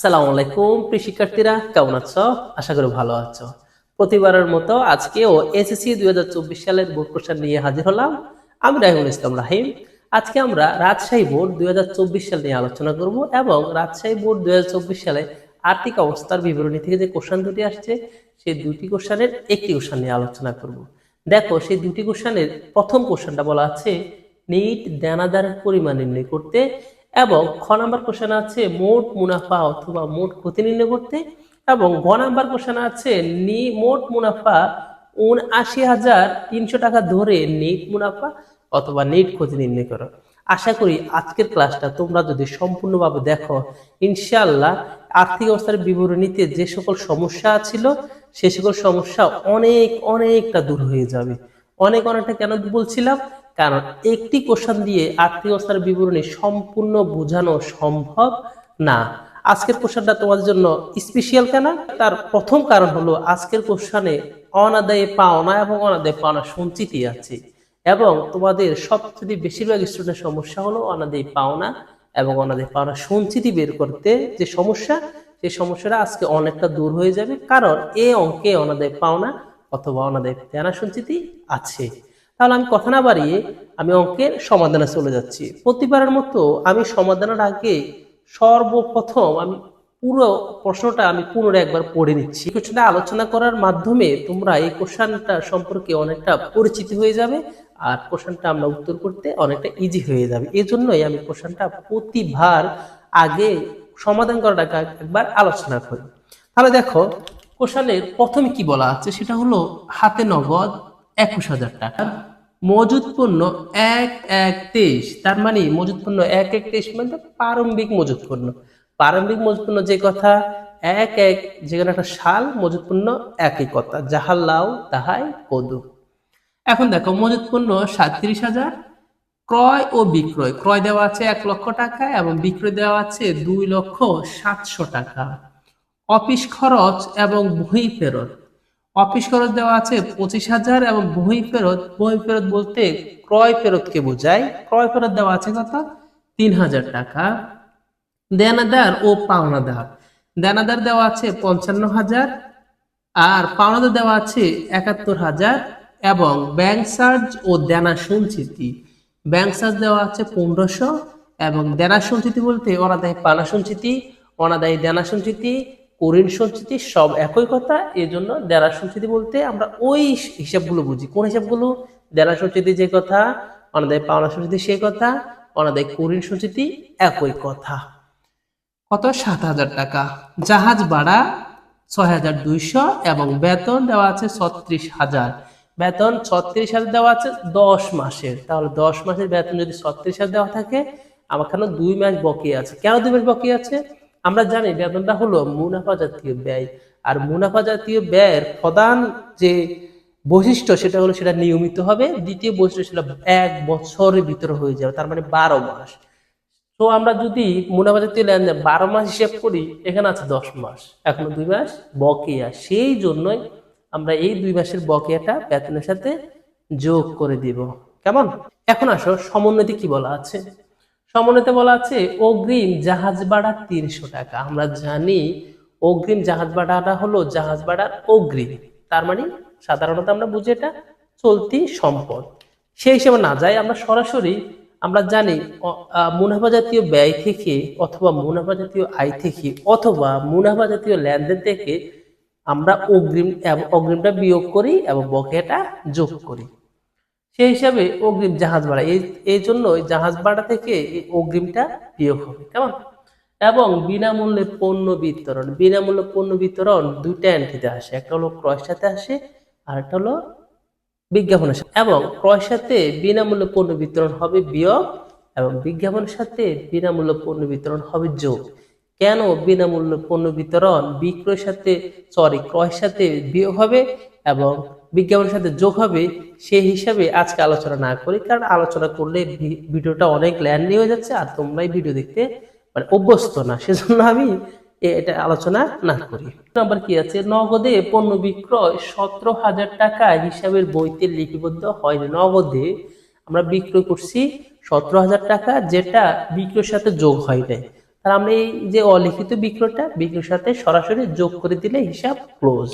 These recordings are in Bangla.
আসসালামু আলাইকুম প্রিয় শিক্ষার্থীরা কেমন আছো? আশা করি ভালো আছো। প্রতিবারের মতো আজকেও এসএসসি দুই হাজার চব্বিশ সালের বোর্ড কোশ্চেন নিয়ে হাজির হলাম আমি রাহিমুল ইসলাম রাহিম। আজকে আমরা রাজশাহী বোর্ড দুই হাজার চব্বিশ সাল নিয়ে আলোচনা করব এবং রাজশাহী বোর্ড দুই হাজার চব্বিশ সালে আর্থিক অবস্থার বিবরণী থেকে যে কোশ্চেন দুটি আসছে, সেই দুটি কোশ্চেনের একটি কোশ্চেন নিয়ে আলোচনা করব। দেখো, সেই দুটি কোশ্চেনের প্রথম কোশ্চেনটা বলা আছে, নিট দেনাদারের পরিমাণ নির্ণয় করতে এবং খ নাম্বার কোশ্চেন আছে মোট মুনাফা অথবা মোট ক্ষতি নির্ণয় করতে এবং ঘ নাম্বার কোশ্চেন আছে নি, মোট মুনাফা উনআশি হাজার তিনশো টাকা ধরে নেট মুনাফা অথবা নেট ক্ষতি নির্ণয় করো। আশা করি আজকের ক্লাসটা তোমরা যদি সম্পূর্ণভাবে দেখো ইনশাল্লাহ আর্থিক অবস্থার বিবরণীতে যে সকল সমস্যা ছিল, সে সকল সমস্যা অনেক অনেকটা দূর হয়ে যাবে। অনেক অনেকটা কেন বলছিলাম? কারণ একটি কোশ্চেন দিয়ে আর্থিক অবস্থার বিবরণী সম্পূর্ণ বোঝানো সম্ভব না। আজকের কোশ্চেনটা তোমাদের জন্য স্পেশাল কেন? তার প্রথম কারণ হলো আজকের কোশ্চেনে অনাদায়ে পাওনা এবং অনাদায়ে পাওনা সঞ্চিতি আছে এবং তোমাদের সবচেয়ে বেশিরভাগ স্টুডেন্টের সমস্যা হলো অনাদায়ী পাওনা এবং অনাদায়ী পাওনা সঞ্চিতি বের করতে যে সমস্যা, সেই সমস্যাটা আজকে অনেকটা দূর হয়ে যাবে কারণ এ অঙ্কে অনাদায়ী পাওনা অথবা অনাদায়ী দেনা সঞ্চিতি আছে। তাহলে আমি কথা না বাড়িয়ে আমি অঙ্কের সমাধানে চলে যাচ্ছি। প্রতিবারের মতো আমি সমাধানের আগে সর্বপ্রথম আমি পুরো প্রশ্নটা আমি পুনরায় একবার পড়ে নিচ্ছি। কোশ্চেনটা আলোচনা করার মাধ্যমে তোমরা এই কোশ্চেনটা সম্পর্কে অনেকটা পরিচিত হয়ে যাবে আর কোশ্চেনটা আমরা উত্তর করতে অনেকটা ইজি হয়ে যাবে। এই জন্যই আমি কোশ্চেনটা প্রতিবার আগে সমাধান করাটা একবার আলোচনা করি। তাহলে দেখো কোশ্চেনের প্রথমে কি বলা আছে? সেটা হলো হাতে নগদ একুশ হাজার টাকা। মজুদ এক এক তেইশ। তার মানে মজুদ এক এক তেইশ মানে প্রারম্ভিক মজুদ প্রারম্ভিক মজুদ যে কথা, এক এক যেখানে একটা শাল মজুদ পণ্য একই কথা। যাহার লাউ, তাহাই কদু। এখন দেখো মজুদ পণ্য সাতত্রিশ হাজার, ক্রয় ও বিক্রয়। ক্রয় দেওয়া আছে এক লক্ষ টাকা এবং বিক্রয় দেওয়া আছে দুই লক্ষ সাতশো টাকা। অফিস খরচ এবং বই ফেরত। অফিস খরচ দেওয়া আছে পঁচিশ হাজার এবং বহি ফেরত বহি ফেরত বলতে ক্রয় ফেরতকে বোঝায়। ক্রয় ফেরত দেওয়া আছে কত? তিন হাজার টাকা। দেনাদার ও পাওনাদার। দেনাদার দেওয়া আছে পঞ্চান্ন হাজার আর পাওনাদার দেওয়া আছে একাত্তর হাজার এবং ব্যাংক চার্জ ও দেনা সঞ্চিতি। ব্যাংক চার্জ দেওয়া আছে পনেরোশো এবং দেনা সঞ্চিতি বলতে অনাদায়ী পানা সঞ্চিতি, অনাদায়ী দেনা সঞ্চিতি করিন সঞ্চিতি সব একই কথা এই জন্য দেনা সঞ্চিতি বলতে আমরা ওই হিসাবগুলো বুঝি। কোন হিসাবগুলো? দেনা সঞ্চিতি যে কথা, অনাদায়ী পাওনা সঞ্চিতি সেই কথা, অনাদায়ী করিন সঞ্চিতি একই কথা। কত? সাত হাজার টাকা। জাহাজ ভাড়া ছয় হাজার দুইশো এবং বেতন দেওয়া আছে ছত্রিশ হাজার। বেতন ছত্রিশ হাজার দেওয়া আছে দশ মাসের। তাহলে দশ মাসের বেতন যদি ছত্রিশ হাজার দেওয়া থাকে, আমার কেন দুই মাস বকি আছে? কেন দুই মাস বকি আছে? আমরা জানি বেতনটা হলো মুনাফা জাতীয় ব্যয়। আর মুনাফা জাতীয় ব্যয়ের প্রধান যে বৈশিষ্ট্য সেটা হলো সেটা নিয়মিত হবে। দ্বিতীয় বৈশিষ্ট্য সেটা এক বছরের ভিতরে হয়ে যাবে, তার মানে বারো মাস। তো আমরা যদি মুনাফা জাতীয় লেনদেন বারো মাস হিসেব করি, এখানে আছে দশ মাস। এখনও দুই মাস বকেয়া। সেই জন্যই আমরা এই দুই মাসের বকেয়াটা বেতনের সাথে যোগ করে দিব। কেমন? এখন আসো সমন্বয়তে কি বলা আছে? সমন্বয়তে বলা আছে, অগ্রিম জাহাজ ভাড়া তিনশো টাকা। আমরা জানি অগ্রিম জাহাজ ভাড়াটা হলো জাহাজ ভাড়ার অগ্রিম। তার মানে সাধারণত আমরা বুঝি এটা চলতি সম্পদ। সেই হিসেবে না যাই আমরা সরাসরি আমরা জানি মুনাফা জাতীয় ব্যয় থেকে অথবা মুনাফা জাতীয় আয় থেকে অথবা মুনাফা জাতীয় লেনদেন থেকে আমরা অগ্রিম, অগ্রিমটা বিয়োগ করি এবং বকেয়াটা যোগ করি। সেই হিসাবে অগ্রিম জাহাজ ভাড়া। এই এই জন্য জাহাজ ভাড়া থেকে এই অগ্রিমটা বিয়োগ হবে, কেমন? এবং বিনামূল্যে পণ্য বিতরণ। বিনামূল্যে পণ্য বিতরণ দুইটা এন্ট্রিতে আসে। একটা হলো ক্রয়ের সাথে আসে, আর একটা হলো বিজ্ঞাপনের সাথে। এবং ক্রয়ের সাথে বিনামূল্যে পণ্য বিতরণ হবে বিয়োগ, এবং বিজ্ঞাপনের সাথে বিনামূল্য পণ্য বিতরণ হবে যোগ। কেন বিনামূল্য পণ্য বিতরণ? বিক্রয়ের সাথে সরি ক্রয়ের সাথে বিয়োগ হবে এবং বিজ্ঞাপনের সাথে যোগ হবে সেই হিসাবে আজকে আলোচনা না করি, কারণ আলোচনা করলে ভিডিওটা অনেক ল্যান্ড হয়ে যাচ্ছে আর তোমরা এই ভিডিও দেখতে মানে অভ্যস্ত না। সেজন্য আমি এটা আলোচনা না করি। নাম্বার কি আছে? নগদে পণ্য বিক্রয় সতেরো হাজার টাকা হিসাবের বইতে লিপিবদ্ধ হয়নি নগদে আমরা বিক্রয় করছি সতেরো হাজার টাকা, যেটা বিক্রয়ের সাথে যোগ হয় নাই। তাহলে আমরা এই যে অলিখিত বিক্রয়টা, বিক্রয়ের সাথে সরাসরি যোগ করে দিলে হিসাব ক্লোজ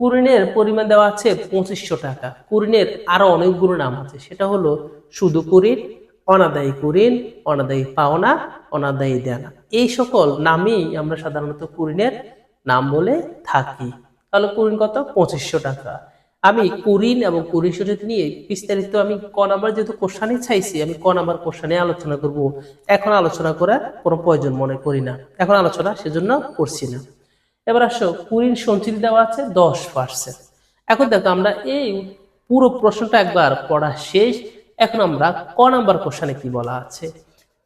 কুরিনের পরিমাণ দেওয়া আছে পঁচিশশো টাকা। কুরিনের আরও অনেকগুলো নাম আছে। সেটা হলো শুধু কুরিন, অনাদায়ী কুরিন, অনাদায়ী পাওনা, অনাদায়ী দেনা। এই সকল নামেই আমরা সাধারণত কুরিনের নাম বলে থাকি। তাহলে কুরিন কত? পঁচিশশো টাকা। আমি কুরিন এবং কুরিন শরীর নিয়ে বিস্তারিত আমি ক নাম্বার যেহেতু কোশ্চানে চাইছি, আমি ক নাম্বার কোশ্চানে আলোচনা করব। এখন আলোচনা করার কোনো প্রয়োজন মনে করি না। এখন আলোচনা সেজন্য করছি না। এবার আসো, কুড়ির সঞ্চিতি দেওয়া আছে দশ পার্সেন্ট এখন দেখো আমরা এই পুরো প্রশ্নটা একবার পড়া শেষ। এখন আমরা ক নাম্বার কোশ্চানে কি বলা আছে?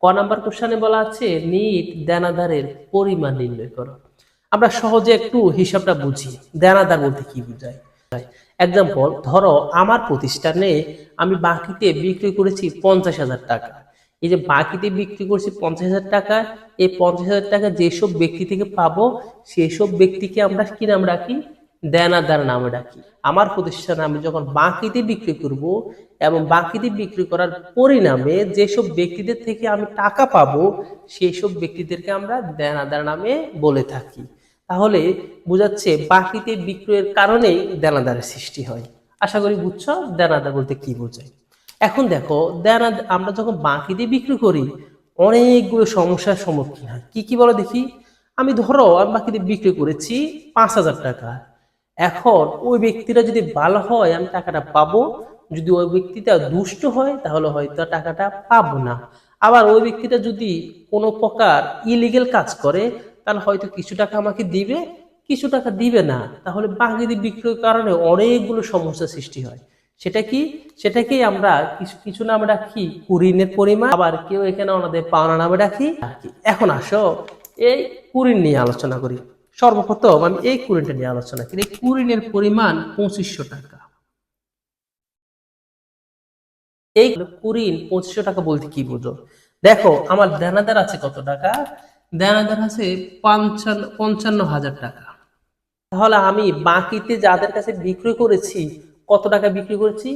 ক নাম্বার কোশ্চানে বলা আছে, নিট দেনাদারের পরিমাণ নির্ণয় করো। আমরা সহজে একটু হিসাবটা বুঝি। দেনাদার বলতে কি বোঝায়? এক্সাম্পল ধরো, আমার প্রতিষ্ঠানে আমি বাকিতে বিক্রি করেছি পঞ্চাশ হাজার টাকা। এই যে বাকিতে বিক্রি করছি পঞ্চাশ হাজার টাকা, এই পঞ্চাশ হাজার টাকা যেসব ব্যক্তি থেকে পাবো, সেসব ব্যক্তিকে আমরা কি নাম রাখি? দেনাদার নামে ডাকি আমার প্রতিষ্ঠানে আমি যখন বাকিতে বিক্রি করব এবং বাকিতে বিক্রি করার পরিণামে যেসব ব্যক্তিদের থেকে আমি টাকা পাবো সেই সব ব্যক্তিদেরকে আমরা দেনাদার নামে বলে থাকি। তাহলে বোঝাচ্ছে বাকিতে বিক্রয়ের কারণেই দেনাদারের সৃষ্টি হয়। আশা করি বুঝছ দেনাদার বলতে কি বোঝায়? এখন দেখো, দেনা আমরা যখন বাকি দিয়ে বিক্রি করি, অনেকগুলো সমস্যার সম্মুখীন হয়। কি কি বলো দেখি? আমি ধরো, আমি বাকি দিয়ে বিক্রি করেছি পাঁচ হাজার টাকা। এখন ওই ব্যক্তিটা যদি ভালো হয়, আমি টাকাটা পাবো। যদি ওই ব্যক্তিটা দুষ্ট হয়, তাহলে হয়তো টাকাটা পাবো না। আবার ওই ব্যক্তিটা যদি কোনো প্রকার ইলিগেল কাজ করে, তাহলে হয়তো কিছু টাকা আমাকে দিবে, কিছু টাকা দিবে না। তাহলে বাকি বিক্রির কারণে অনেকগুলো সমস্যার সৃষ্টি হয়। সেটা কি? সেটাকেই আমরা কিছু কিছু নামে রাখি কুরিনের পরিমাণ। আবার কেউ এখানে ওনাদের পাওনা নামে রাখি। এখন আসো, এই কুরিন নিয়ে আলোচনা করি। সর্বপ্রথম আমি এই কুরিনটা নিয়ে আলোচনা করি। কুরিনের পরিমাণ পঁচিশশো টাকা। এই কুরিন পঁচিশশো টাকা বলতে কি বুঝো? দেখো, আমার দেনাদার আছে কত টাকা? দেনাদার আছে পঞ্চান্ন পঞ্চান্ন হাজার টাকা। তাহলে আমি বাকিতে যাদের কাছে বিক্রি করেছি কত টাকা বিক্রি করেছি?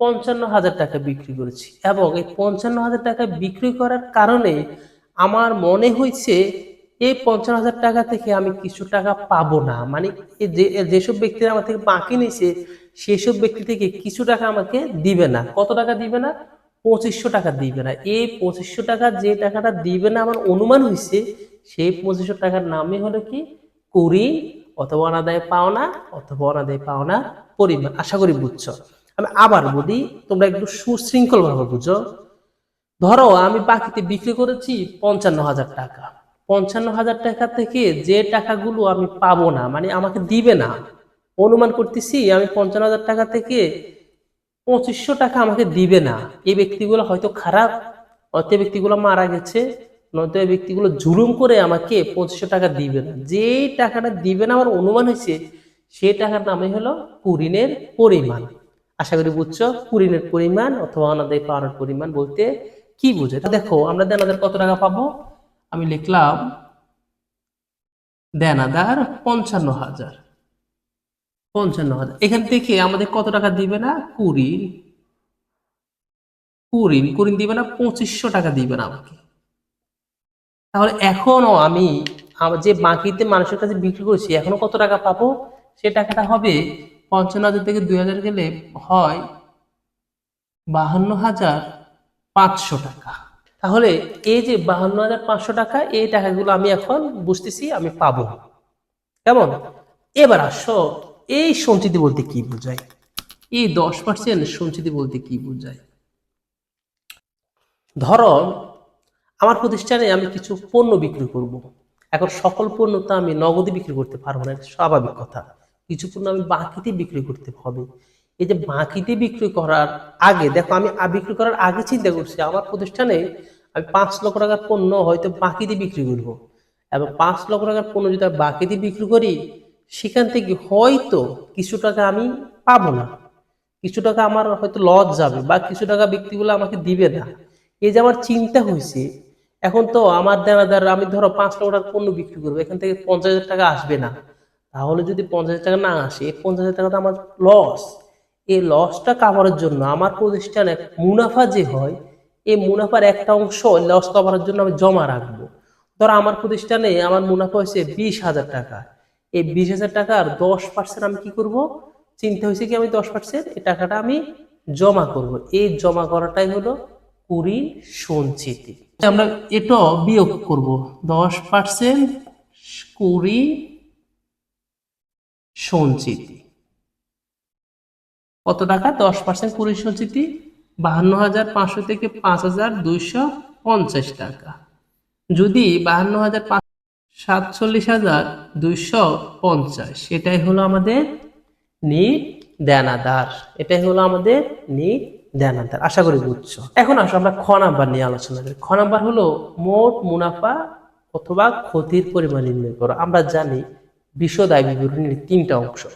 পঞ্চান্ন হাজার টাকা বিক্রি করেছি। এবং এই পঞ্চান্ন হাজার টাকা বিক্রি করার কারণে আমার মনে হয়েছে, এই পঞ্চান্ন হাজার টাকা থেকে আমি কিছু টাকা পাবো না। মানে যেসব ব্যক্তিরা আমার থেকে বাকি নিয়েছে, সেসব ব্যক্তি থেকে কিছু টাকা আমাকে দিবে না। কত টাকা দিবে না? পঁচিশশো টাকা দিবে না। এই পঁচিশশো টাকা যে টাকাটা দিবে না আমার অনুমান হয়েছে, সেই পঁচিশশো টাকার নামই হলো কি? কুড়ি, অথবা অনাদায় পাওনা অথবা অনাদায় পাওনা পরিমাণ আশা করি বুঝছ। আমি আবার বলি, তোমরা একটু সুশৃঙ্খল ভাবে বুঝো। ধরো, আমি বাকিতে বিক্রি করেছি পঞ্চান্ন হাজার টাকা। পঞ্চান্ন হাজার টাকা থেকে যে টাকাগুলো আমি পাবো না মানে আমাকে দিবে না, অনুমান করতেছি আমি পঞ্চান্ন হাজার টাকা থেকে পঁচিশশো টাকা আমাকে দিবে না। এই ব্যক্তিগুলো হয়তো খারাপ, হয়তো ব্যক্তিগুলো মারা গেছে, নয়তো এই ব্যক্তিগুলো জুলুম করে আমাকে পঁচিশশো টাকা দিবে না। যেই টাকাটা দিবে না, আমার অনুমান হয়েছে সেই টাকার নামই হলো কুরিনের পরিমাণ। আশা করি বুঝছ কুরিনের পরিমাণ অথবা অনাদায় পাওয়ার পরিমাণ বলতে কি বুঝে দেখো, আমরা দেনাদার কত টাকা পাবো? আমি লিখলাম দেনাদার পঞ্চান্ন হাজার। পঞ্চান্ন হাজার। এখান থেকে আমাদের কত টাকা দিবে না? কুড়ি। কুড়িন কুড়িন দিবে না, পঁচিশশো টাকা দিবে না আমাকে। তাহলে এখনও আমি যে বাকিতে মানুষের কাছে বিক্রি করছি, এখনও কত টাকা পাবো? সে টাকাটা হবে পঞ্চান্ন হাজার থেকে দুই হাজার গেলে হয় বাহান্ন হাজার পাঁচশো টাকা। তাহলে এই যে বাহান্ন হাজার পাঁচশো টাকা, এই টাকাগুলো আমি এখন বুঝতেছি, আমি পাবো। কেমন? এবার আসো, এই সঞ্চিতি বলতে কি বোঝায়? এই দশ পার্সেন্ট সঞ্চিতি বলতে কি বোঝায়? ধরো, আমার প্রতিষ্ঠানে আমি কিছু পণ্য বিক্রি করব। এখন সকল পণ্য তো আমি নগদে বিক্রি করতে পারব না স্বাভাবিক কথা। কিছু পণ্য আমি বাকিতে বিক্রি করতে হবে। এই যে বাকিতে বিক্রি করার আগে, দেখো আমি বিক্রি করার আগে চিন্তা করছি, আমার প্রতিষ্ঠানে আমি পাঁচ লক্ষ টাকার পণ্য হয়তো বাকিতে বিক্রি করব। এবং পাঁচ লক্ষ টাকার পণ্য যদি আমি বাকিতে বিক্রি করি, সেখান থেকে হয়তো কিছু টাকা আমি পাবো না। কিছু টাকা আমার হয়তো লস যাবে বা কিছু টাকা ব্যক্তিগুলো আমাকে দিবে না। এই যে আমার চিন্তা হয়েছে এখন তো আমার দেনাদার আমি ধরো পাঁচ লক্ষ টাকার পণ্য বিক্রি করব, এখান থেকে পঞ্চাশ হাজার টাকা আসবে না। তাহলে যদি পঞ্চাশ টাকা না আসে, এই পঞ্চাশ টাকা তো আমার লস এই লসটা কাভারের জন্য আমার প্রতিষ্ঠানে মুনাফা যে হয়, এই মুনাফার একটা অংশ লস কভারের জন্য আমি জমা রাখব। ধর আমার প্রতিষ্ঠানে আমার মুনাফা হয়েছে বিশ হাজার টাকা। এই বিশ হাজার টাকার দশ পার্সেন্ট আমি কি করব? চিন্তা হয়েছে কি আমি দশ পার্সেন্ট এই টাকাটা আমি জমা করব। এই জমা করাটাই হলো কুড়ি সঞ্চিতি। আমরা এটা বিয়োগ করব। দশ পার্সেন্ট কুড়ি সঞ্চিতি। কত টাকা? দশ পার্সেন্ট কুড়ি সঞ্চিতি, বাহান্ন হাজার পাঁচশো থেকে পাঁচ হাজার দুইশো পঞ্চাশ টাকা। যদি বাহান্ন হাজার সাতচল্লিশ হাজার দুইশো পঞ্চাশ, এটাই হলো আমাদের নিট দেনাদার এটাই হলো আমাদের নিট দেনাদার আশা করি বুঝছ। এখন আসো, আমরা খ নাম্বার নিয়ে আলোচনা করি। খ নাম্বার হলো মোট মুনাফা অথবা ক্ষতির পরিমাণ নির্ণয় করো। আমরা জানি বিশদ আয় বিবরণীর তিনটা অংশ।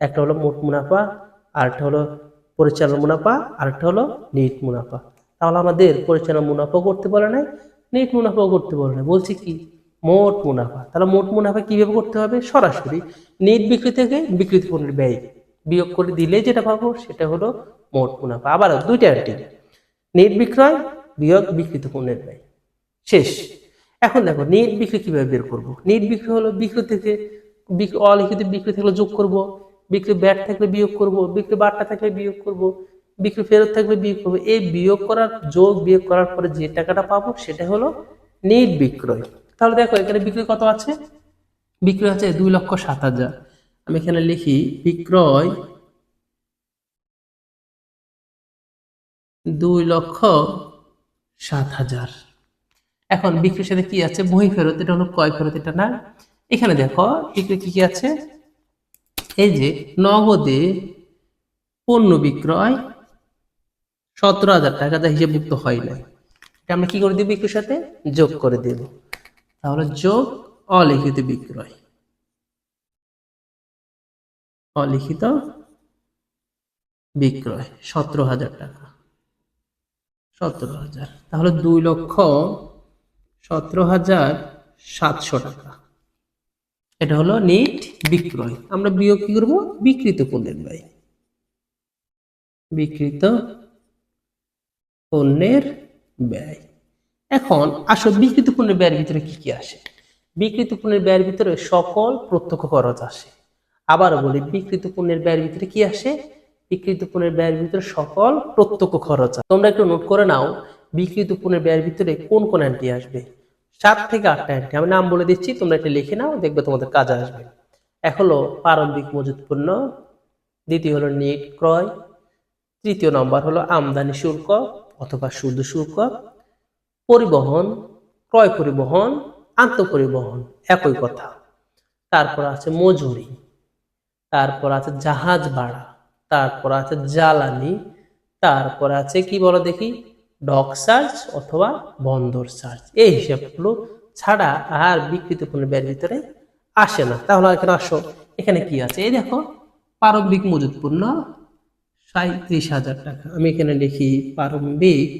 একটা হলো মোট মুনাফা, আরেকটা হলো পরিচালনা মুনাফা, আরেকটা হলো নিট মুনাফা। তাহলে আমাদের পরিচালনা মুনাফাও করতে বলে নাই, নেট মুনাফাও করতে বলে নাই। বলছি কি? মোট মুনাফা। তাহলে মোট মুনাফা কীভাবে করতে হবে? সরাসরি নেট বিক্রি থেকে বিক্রিত পণ্যের ব্যয় বিয়োগ করে দিলে যেটা পাবো সেটা হলো মোট মুনাফা। আবার দুইটা অ্যান্টি নেট বিক্রয় বিয়োগ বিক্রিত পণ্যের ব্যয়। শেষ। এখন দেখো, নেট বিক্রি কীভাবে বের করব? নেট বিক্রি হলো বিক্রি থেকে অলিখিত বিক্রি থাকলে যোগ করব, বিক্রি ব্যাট থাকলে বিয়োগ করব, বিক্রি বাট্টা থাকলে বিয়োগ করব, বিক্রি ফেরত থাকলে বিয়োগ করব। এই বিয়োগ করার, যোগ বিয়োগ করার পরে যে টাকাটা পাবো সেটা হলো নেট বিক্রয়। তাহলে দেখো, এখানে বিক্রি কত আছে? বিক্রয় আছে দুই লক্ষ সাত হাজার। আমি এখানে লিখি, বিক্রয় দুই লক্ষ সাত হাজার। এখন বিক্রির সাথে কি আছে? বই ফেরত, এটা হলো কয় ফেরত, এটা না? এখানে দেখো বিক্রি কি কি আছে? এই যে নগদে পণ্য বিক্রয় সতেরো হাজার টাকা, যা হিসেবভুক্ত হয় নাই। এটা আমরা কি করে দিব বিক্রির সাথে? যোগ করে দেব। তাহলে যোগ অলিখিত বিক্রয়। অলিখিত বিক্রয়, সতেরো হাজার টাকা। সতেরো হাজার। তাহলে দুই লক্ষ সতেরো হাজার সাতশো টাকা। এটা হলো নিট বিক্রয়। আমরা বিয়োগ কি করব? বিকৃত পণ্যের ব্যয়। বিকৃত পণ্যের ব্যয়। এখন আসো বিকৃত পণ্যের ব্যয়ের ভিতরে কি কি আসে? বিকৃত পণ্যের ব্যয়ের ভিতরে সকল প্রত্যক্ষ খরচ আসে। আবার বলি বিকৃত পণ্যের ব্যয়ের ভিতরে কি আসে? বিকৃত পণ্যের ব্যয়ের ভিতরে সকল প্রত্যক্ষ খরচ তোমরা একটু নোট করে নাও বিকৃত পণ্যের ব্যয়ের ভিতরে কোন কোন অ্যান্টি আসবে? সাত থেকে আটটা অ্যান্টি আমি নাম বলে দিচ্ছি, তোমরা এটা লিখে নাও, দেখবে তোমাদের কাজে আসবে। এক হলো প্রারম্ভিক মজুত দ্বিতীয় হলো নেট ক্রয়, তৃতীয় নম্বর হলো আমদানি শুল্ক অথবা শুদ্ধ শুল্ক, পরিবহন, ক্রয় পরিবহন, আন্তঃপরিবহন, একই কথা। তারপর আছে মজুরি, তারপর আছে জাহাজ ভাড়া, তারপর আছে জ্বালানি, তারপর আছে কি বলো দেখি? ডক সার্চ অথবা বন্দর সার্চ। এই হিসাবগুলো ছাড়া আর বিকৃত পণ্যের ব্যয়ের ভিতরে আসে না। তাহলে এখানে আসো, এখানে কি আছে? এই দেখো প্রারম্ভিক মজুত পণ্য সাঁত্রিশ হাজার টাকা। আমি এখানে লিখি প্রারম্ভিক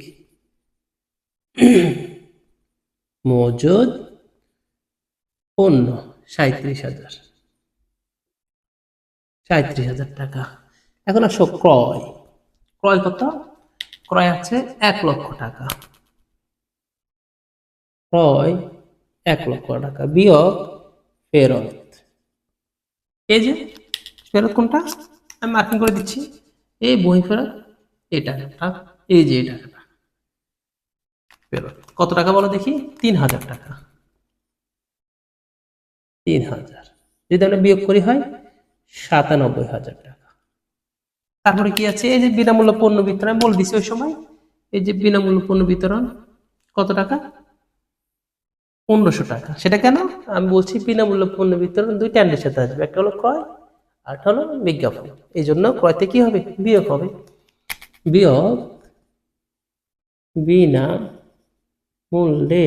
মজুদ পণ্য সাঁত্রিশ হাজার। সাঁত্রিশ হাজার টাকা। এখন আসো ক্রয়। ক্রয় কত? ক্রয় আছে এক লক্ষ টাকা। ক্রয় এক লক্ষ টাকা। বিয়োগ ফেরত। এই যে, ফেরত কোনটা? আমি মার্কিং করে দিচ্ছি। এই বই ফেরত এই টাকাটা, এই যে এই টাকাটা। ফেরত। কত টাকা বলো দেখি? তিন হাজার টাকা। তিন হাজার। যদি আমরা বিয়োগ করি হয় সাতানব্বই হাজার টাকা। তারপরে কি আছে? এই যে বিনামূল্য পণ্য বিতরণ বলে দিছি ওই সময়। এই যে বিনামূল্য পণ্য বিতরণ, কত টাকা? পনেরোশো টাকা। সেটা কেন? আমি বলছি বিনামূল্য পণ্য বিতরণ দুই ট্যান্ডের সাথে আসবে। একটা হলো ক্রয়, আর হলো বিজ্ঞাপন। এই জন্য ক্রয়তে কি হবে? বিয়োগ হবে। বিয়োগ বিনা মূল্যে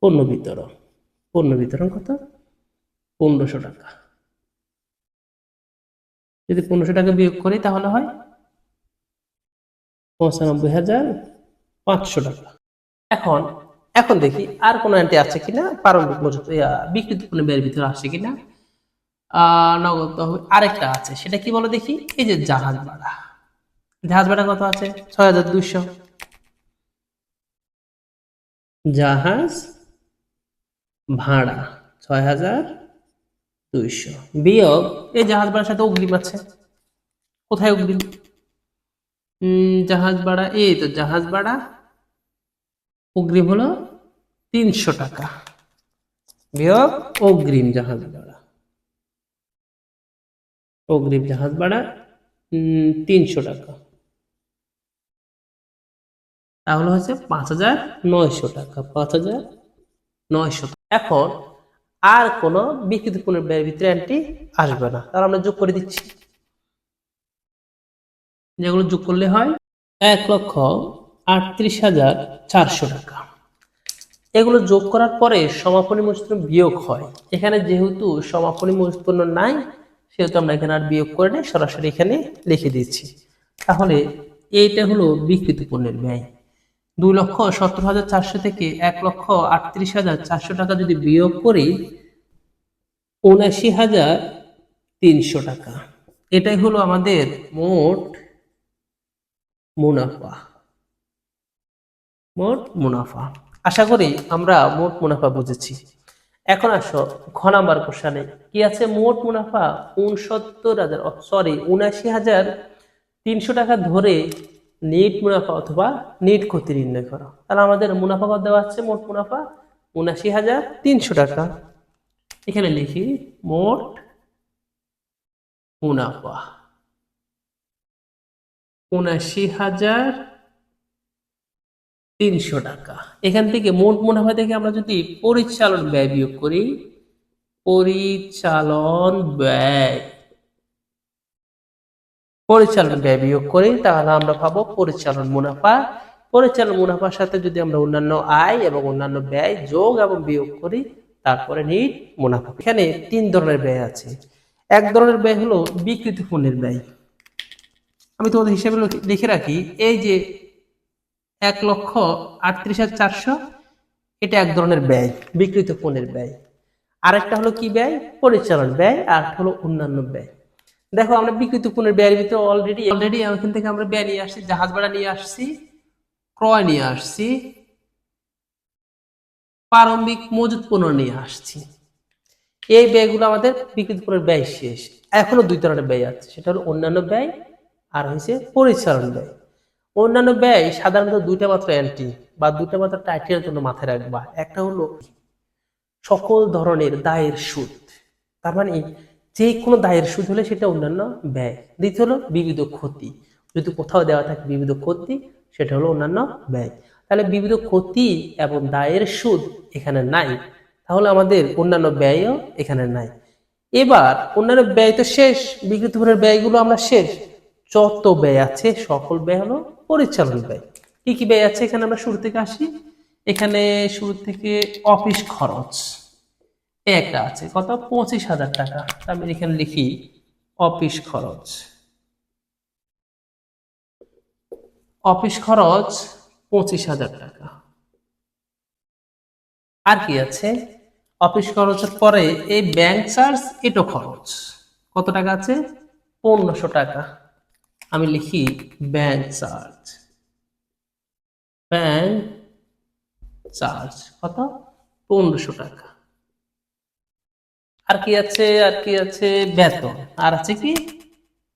পণ্য বিতরণ। পণ্য বিতরণ কত? পনেরোশো টাকা। যদি পনেরোশো টাকা বিয়োগ করি তাহলে হয় পঁচানব্বই হাজার পাঁচশো টাকা। এখন এখন দেখি আর কোনো অ্যান্টি আছে কিনা, প্রারম্ভিক মজুত বিকৃত কোনো ব্যয়ের ভিতরে আসছে কিনা। নগদ আরেকটা আছে, সেটা কি বলো দেখি? এই যে জাহাজ ভাড়া। জাহাজ ভাড়া কত আছে? ছয় হাজার দুইশো। জাহাজ ভাড়া, ছয় হাজার দুইশো। বিয়োগ, এই জাহাজ ভাড়ার সাথে অগ্রিম আছে কোথায় অগ্রিম জাহাজ ভাড়া, এই তো জাহাজ ভাড়া। অগ্রিম হলো তিনশো টাকা। বিয়োগ, অগ্রিম জাহাজ ভাড়া। অগ্রিম জাহাজ ভাড়া তিনশো টাকা। তাহলে হচ্ছে পাঁচ হাজার নয়শো টাকা, পাঁচ হাজার নয়শো এখন আর কোনো বিকৃত ব্যয়ের ভিতরে অ্যান্টি আসবে না। তাহলে আমরা যোগ করে দিচ্ছি। যেগুলো যোগ করলে হয় এক লক্ষ আটত্রিশ হাজার চারশো টাকা। এগুলো যোগ করার পরে সমাপনী মজুত বিয়োগ হয়। এখানে যেহেতু সমাপনী পণ্য নাই, সেহেতু আমরা এখানে আর বিয়োগ করে নিই, সরাসরি এখানে লিখে দিচ্ছি তাহলে এইটা হলো বিকৃত পণ্যের ব্যয়। দুই লক্ষ সত্তর হাজার চারশো থেকে এক লক্ষ আটত্রিশ হাজার চারশো টাকা যদি বিয়োগ করি উনাশি হাজার তিনশো টাকা। এটাই হলো আমাদের মোট মুনাফা। মোট মুনাফা। আশা করি আমরা মোট মুনাফা বুঝেছি। এখন আসো খ নাম্বার কোশ্চানে। কি আছে মোট মুনাফা? উনসত্তর হাজার সরি উনাশি হাজার তিনশো টাকা ধরে নেট মুনাফা অথবা নেট ক্ষতি নির্ণয় করো। তাহলে আমাদের মুনাফা কত দেওয়া আছে মোট মুনাফা উনাশি হাজার তিনশো টাকা। এখানে লিখি, মোট মুনাফা উনাশি হাজার তিনশো টাকা। এখান থেকে মোট মুনাফা থেকে আমরা যদি পরিচালন ব্যয় বিয়োগ করি, পরিচালন ব্যয় পরিচালন ব্যয় বিয়োগ করি, তাহলে আমরা পাবো পরিচালন মুনাফা। পরিচালন মুনাফার সাথে যদি আমরা অন্যান্য আয় এবং অন্যান্য ব্যয় যোগ এবং বিয়োগ করি, তারপরে নিট মুনাফা। এখানে তিন ধরনের ব্যয় আছে। এক ধরনের ব্যয় হলো বিকৃত পণ্যের ব্যয়। আমি তোমাদের হিসাবে লিখে- রাখি, এই যে এক লক্ষ আটত্রিশ হাজার চারশো, এটা এক ধরনের ব্যয় বিকৃত পণ্যের ব্যয়। আরেকটা হলো কি ব্যয়? পরিচালন ব্যয়, আর হলো অন্যান্য ব্যয়। দেখো, আমরা বিকৃত পণ্যের ব্যয়ের ভিতরে অলরেডি অলরেডি এখান থেকে আমরা ব্যয় নিয়ে আসছি, জাহাজ ভাড়া নিয়ে আসছি, ক্রয় নিয়ে আসছি, প্রারম্ভিক মজুত পণ্য নিয়ে আসছি। এই ব্যয়গুলো আমাদের বিকৃত পণ্যের ব্যয় শেষ। এখনও দুই ধরনের ব্যয় আছে, সেটা হলো অন্যান্য ব্যয় আর হয়েছে পরিচালন ব্যয় অন্যান্য ব্যয় সাধারণত দুইটা মাত্র অ্যান্টি বা দুইটা মাত্র টাইটেলের জন্য মাথায় রাখবা। একটা হলো সকল ধরনের দায়ের সুদ। তার মানে যে কোনো দায়ের সুদ হলে সেটা অন্যান্য ব্যয়। দ্বিতীয় হলো বিবিধ ক্ষতি। যদি কোথাও দেওয়া থাকে বিবিধ ক্ষতি, সেটা হলো অন্যান্য ব্যয়। তাহলে বিবিধ ক্ষতি এবং দায়ের সুদ এখানে নাই। তাহলে আমাদের অন্যান্য ব্যয়ও এখানে নাই। এবার অন্যান্য ব্যয় তো শেষ, বিকৃত পণ্যের ব্যয়গুলো আমরা শেষ। যত ব্যয় আছে সকল ব্যয় হলো পরিচালন ব্যয়। কি কি ব্যয় আছে এখানে আমরা শুরু থেকে আসি? এখানে শুরু থেকে অফিস খরচ। এই একটা আছে, কত? পঁচিশ হাজার টাকা। আমি এখানে লিখি, অফিস খরচ। অফিস খরচ পঁচিশ হাজার টাকা। আর কি আছে? অফিস খরচের পরে এই ব্যাংক চার্জ এটো খরচ। কত টাকা আছে? পনেরোশো টাকা। আমি লিখি ব্যাংক চার্জ ব্যাংক চার্জ কত? পনেরোশো টাকা। আর কি আছে, আর কি আছে? বেতন। আর আছে কি?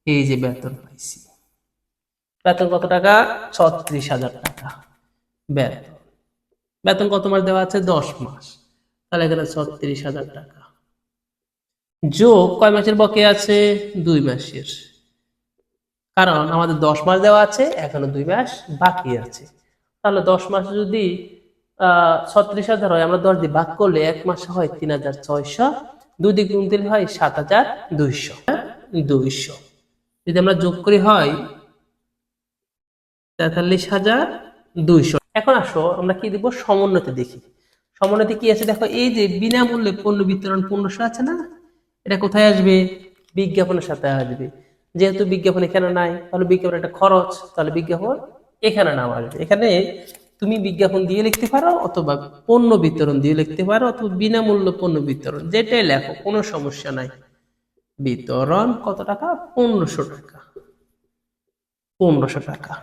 এই যে বেতন পাইছি। বেতন কত টাকা? ছত্রিশ হাজার টাকা। বেতন। বেতন কত মাস দেওয়া আছে? দশ মাস। তাহলে এখানে ছত্রিশ হাজার টাকা। যোগ কয় মাসের বকে আছে? দুই মাসের। কারণ আমাদের দশ মাস দেওয়া আছে, এখনও দুই মাস বাকি আছে। তাহলে দশ মাস যদি ছত্রিশ হাজার হয়, আমরা দশ দিয়ে ভাগ করলে এক মাসে হয় তিন হাজার ছয়শো দুই গুণ দিলে হয় সাত হাজার দুইশো। দুইশো। যদি আমরা যোগ করি হয় তেতাল্লিশ হাজার দুইশো। এখন আসো, আমরা কি দিব? সমন্বয়তে দেখি। সমন্বয়তে কি আছে? দেখো, এই যে বিনামূল্যে পণ্য বিতরণ পণ্যশো আছে না? এটা কোথায় আসবে? বিজ্ঞাপনের সাথে আসবে। যেহেতু বিজ্ঞাপন এখানে নাই, তাহলে বিজ্ঞাপন একটা খরচ, তাহলে বিজ্ঞাপন এখানে নাম আসবে। এখানে তুমি বিজ্ঞাপন দিয়ে লিখতে পারো অথবা পণ্য বিতরণ দিয়ে লিখতে পারো অথবা বিনামূল্য পণ্য বিতরণ, যেটাই লেখো, কোনো সমস্যা নাই। বিতরণ কত টাকা? পনেরোশো টাকা। পনেরোশো টাকা।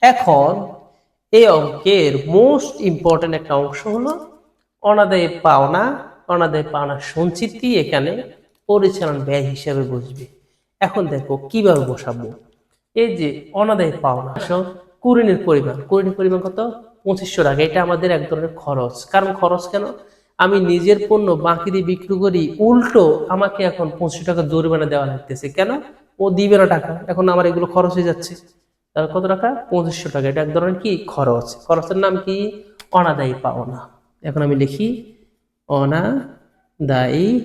এখন এই অঙ্কের মোস্ট ইম্পর্টেন্ট একটা অংশ হলো অনাদায় পাওনা অনাদায় পাওনা সঞ্চিতি এখানে পরিচালন ব্যয় হিসাবে বসবে। এখন দেখো কীভাবে বসাবো? এই যে অনাদায় পাওনা আসো কুড়িনের পরিমাণ। কুড়িনের পরিমাণ কত? পঁচিশশো টাকা। এটা আমাদের এক ধরনের খরচ। কারণ খরচ কেন? আমি নিজের পণ্য বাকি দিয়ে বিক্রি করি, উল্টো আমাকে এখন পঁচিশশো টাকা জরিমানা দেওয়া লাগতেছে। কেন? ও দিবে না টাকা। এখন আমার এগুলো খরচ হয়ে যাচ্ছে। তাহলে কত টাকা? পঁচিশশো টাকা। এটা এক ধরনের কি? খরচ। খরচের নাম কি? অনাদায়ী পাওনা। এখন আমি লিখি, অনাদায়ী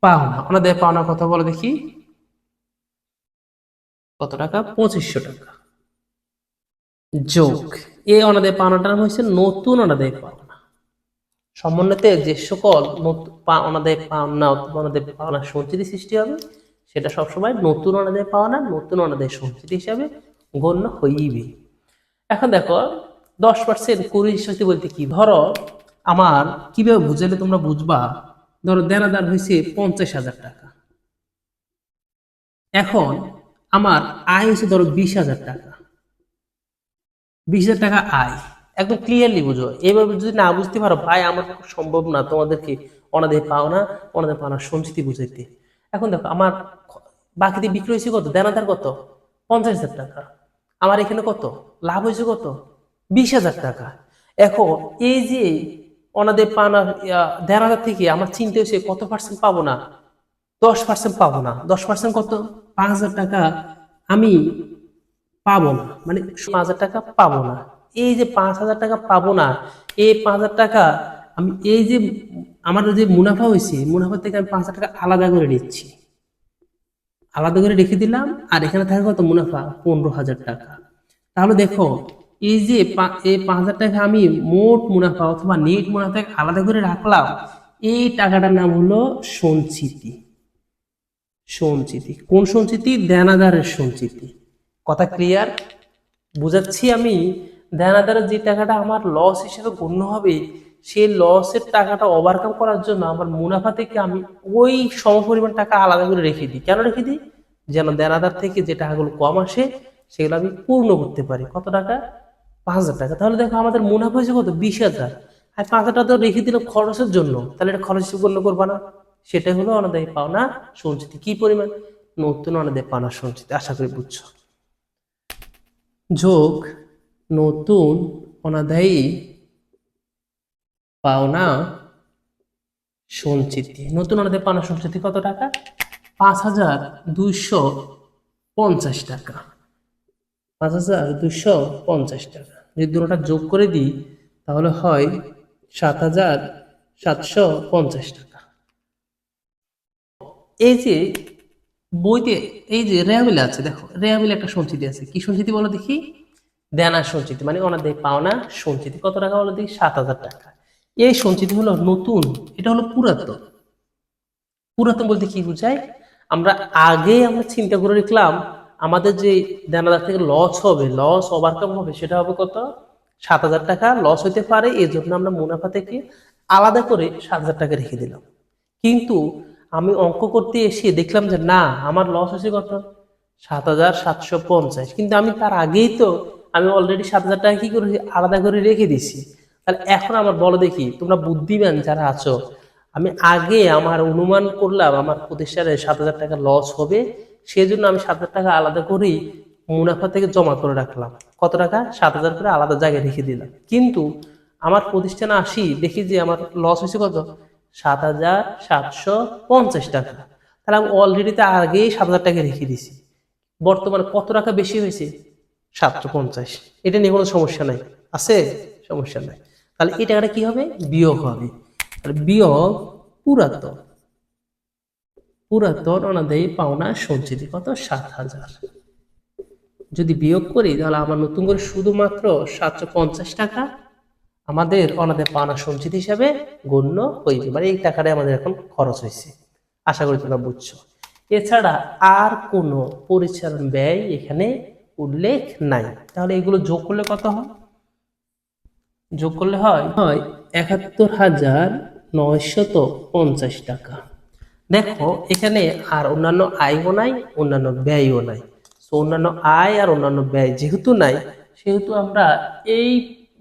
পাওনা। অনাদায়ী পাওনা কথা বলে দেখি। কত টাকা? পঁচিশশো টাকা। যোগ। এই অনাদায় পাওনাটার হয়েছে নতুন অনাদায় পাওনা। সমন্বয়তে যে সকল অনাদায় পাওনা অথবা অনাদায় পাওনা সঞ্চিতি সৃষ্টি হবে সেটা সবসময় নতুন অনাদায় পাওনা নতুন অনাদায় সঞ্চিতি হিসাবে গণ্য হইবে। এখন দেখো দশ পার্সেন্ট কুড়ি সত্যি বলতে কি? ধরো আমার কীভাবে বুঝাইলে তোমরা বুঝবা? ধরো দেনাদার হয়েছে পঞ্চাশ হাজার টাকা। এখন আমার আয় হচ্ছে ধরো বিশ হাজার টাকা। বিশ হাজার টাকা আয়। একদম ক্লিয়ারলি বুঝো। এইভাবে যদি না বুঝতে পারো, ভাই, আমার সম্ভব না তোমাদেরকে অনাদের পাওনা অনাদের পাওনা সঞ্চিতি বুঝাইতে। এখন দেখো, আমার বাকিতে বিক্রি হয়েছে কত? দেনাদার কত? পঞ্চাশ হাজার টাকা। আমার এখানে কত? লাভ হয়েছে কত? বিশ হাজার টাকা। এখন এই যে অনাদের পাওনা দেনাদার থেকে আমার চিন্তা হয়েছে কত পার্সেন্ট পাবো না? দশ পার্সেন্ট পাবো না। দশ পার্সেন্ট কত? পাঁচ হাজার টাকা আমি পাবো না। মানে পাঁচ হাজার টাকা পাবো না। এই যে পাঁচ হাজার টাকা পাবো না, এই পাঁচ হাজার টাকা আমি এই যে আমার যে মুনাফা হয়েছে মুনাফা থেকে আমি পাঁচ হাজার টাকা আলাদা করে নিচ্ছি। আলাদা করে রেখে দিলাম, আর এখানে থাকে কত মুনাফা? পনেরো হাজার টাকা। তাহলে দেখো, এই যে এই পাঁচ হাজার টাকা আমি মোট মুনাফা অথবা নেট মুনাফা আলাদা করে রাখলাম, এই টাকাটার নাম হলো সঞ্চিতি সঞ্চিতি। কোন সঞ্চিতি? দেনাদারের সঞ্চিতি। কথা ক্লিয়ার বুঝাচ্ছি আমি, দেনাদারের যে টাকাটা আমার লস হিসেবে গণ্য হবে, সেই লসের টাকাটা ওভারকাম করার জন্য আমার মুনাফা থেকে আমি ওই সমপরিমাণ টাকা আলাদা করে রেখে দিই। কেন রেখে দিই? যেন দেনাদার থেকে যে টাকাগুলো কম আসে, সেগুলো আমি পূর্ণ করতে পারি। কত টাকা? পাঁচ হাজার টাকা। তাহলে দেখো আমাদের মুনাফা হয়েছে কত? বিশ হাজার। আর পাঁচ হাজার টাকা তো রেখে দিল খরচের জন্য। তাহলে এটা খরচ গণ্য করবা না। সেটাই হলো অনাদায়ী পাওনা সঞ্চিতি। কি পরিমাণ? নতুন অনাদায়ী পাওনা সঞ্চিতি, আশা করি বুঝছ। যোগ, নতুন অনাদায়ী পাওনা সঞ্চিতি। নতুন অনাদায়ী পাওনা সঞ্চিতি কত টাকা? পাঁচ হাজার দুইশো পঞ্চাশ টাকা। পাঁচ হাজার দুইশো পঞ্চাশ টাকা। যদি দুটোটা যোগ করে দিই, তাহলে হয় সাত হাজার সাতশো পঞ্চাশ টাকা। এই যে বইতে, এই যে রেয়াবিলে আছে, দেখো, রেয়াবিলে একটা সঞ্চিতি আছে। কি সঞ্চিতি বলো দেখি? দেনা সঞ্চিতি মানে ওনাদের পাওনা সঞ্চিতি। কত টাকা বলো দেখি? সাত হাজার টাকা। এই সঞ্চিতি হলো নতুন, এটা হলো পুরাতন। পুরাতন বলতে কি বোঝায়? আমরা আগে আমরা চিন্তা করে রাখলাম আমাদের যে দেনাদার থেকে লস হবে লস ওভারকাম হবে, সেটা হবে কত? সাত হাজার টাকা লস হইতে পারে এই জন্য আমরা মুনাফা থেকে আলাদা করে সাত হাজার টাকা রেখে দিলাম। কিন্তু আমি অঙ্ক করতে এসে দেখলাম যে না, আমার লস হয়েছে কত? সাত হাজার সাতশো পঞ্চাশ। কিন্তু আমি তার আগেই তো আমি অলরেডি সাত হাজার টাকা কি করেছি আলাদা করে রেখে দিছি তাহলে এখন আমার বলো দেখি, তোমরা বুদ্ধিমান যারা আছো, আমি আগে আমার অনুমান করলাম আমার প্রতিষ্ঠানে সাত হাজার টাকা লস হবে সেই জন্য আমি সাত হাজার টাকা আলাদা করেই মুনাফা থেকে জমা করে রাখলাম। কত টাকা? সাত হাজার করে আলাদা জায়গায় রেখে দিলাম। কিন্তু আমার প্রতিষ্ঠানে আসি, দেখি যে আমার লস হয়েছে কত? সাত হাজার সাতশো পঞ্চাশ টাকা। তাহলে আমি অলরেডি তো আগেই সাত হাজার টাকা রেখে দিছি। বর্তমানে কত টাকা বেশি হয়েছে? সাতশো পঞ্চাশ। এটা নিয়ে কোনো সমস্যা নাই। আছে? সমস্যা নাই। তাহলে এই টাকাটা কি হবে? বিয়োগ হবে। তাহলে বিয়োগ পুরাতন। পুরাতন অনাদায়ী পাওনা সঞ্চিতি কত? সাত হাজার। যদি বিয়োগ করি, তাহলে আমার নতুন করে শুধুমাত্র সাতশো পঞ্চাশ টাকা আমাদের অনাদায় পাওনা সঞ্চিত হিসাবে গণ্য হইবে মানে এই টাকাটা আমাদের এখন খরচ হয়েছে। আশা করি তোমরা বুঝছ। এছাড়া আর কোনো পরিচালন ব্যয় এখানে উল্লেখ নাই। তাহলে এগুলো যোগ করলে কত হয়? যোগ করলে হয় হয় একাত্তর হাজার নয়শত পঞ্চাশ টাকা। দেখো, এখানে আর অন্যান্য আয়ও নাই, অন্যান্য ব্যয়ও নাই। তো অন্যান্য আয় আর অন্যান্য ব্যয় যেহেতু নাই, সেহেতু আমরা এই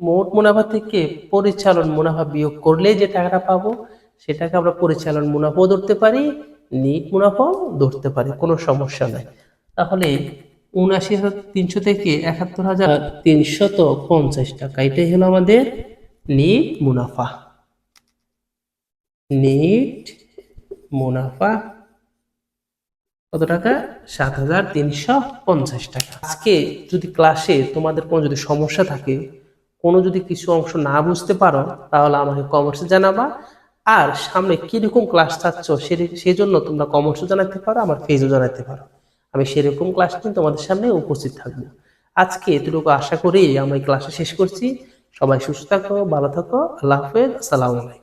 মোট মুনাফা থেকে পরিচালন মুনাফা বিয়োগ করলে যে টাকাটা পাবো, সেটাকে আমরা পরিচালন মুনাফাও ধরতে পারি, নিট মুনাফাও ধরতে পারি, কোনো সমস্যা নাই। তাহলে উনআশি হাজার তিনশো থেকে একাত্তর হাজার তিনশত পঞ্চাশ টাকা, এটাই হলো আমাদের নিট মুনাফা। নিট মুনাফা কত টাকা? সাত হাজার তিনশো পঞ্চাশ টাকা। আজকে যদি ক্লাসে তোমাদের কোনো যদি সমস্যা থাকে কোনো যদি কিছু অংশ না বুঝতে পারো, তাহলে আমাকে কমেন্টসে জানাবা। আর সামনে কীরকম ক্লাস চাচ্ছ সেই জন্য তোমরা কমার্সও জানাতে পারো, আমার ফেজও জানাতে পারো। আমি সেরকম ক্লাস নিয়ে তোমাদের সামনে উপস্থিত থাকব। আজকে এতটুকু আশা করেই আমি ক্লাসে শেষ করছি। সবাই সুস্থ থাকো, ভালো থাকো, আল্লাহ হাফেজ, আসসালামু আলাইকুম।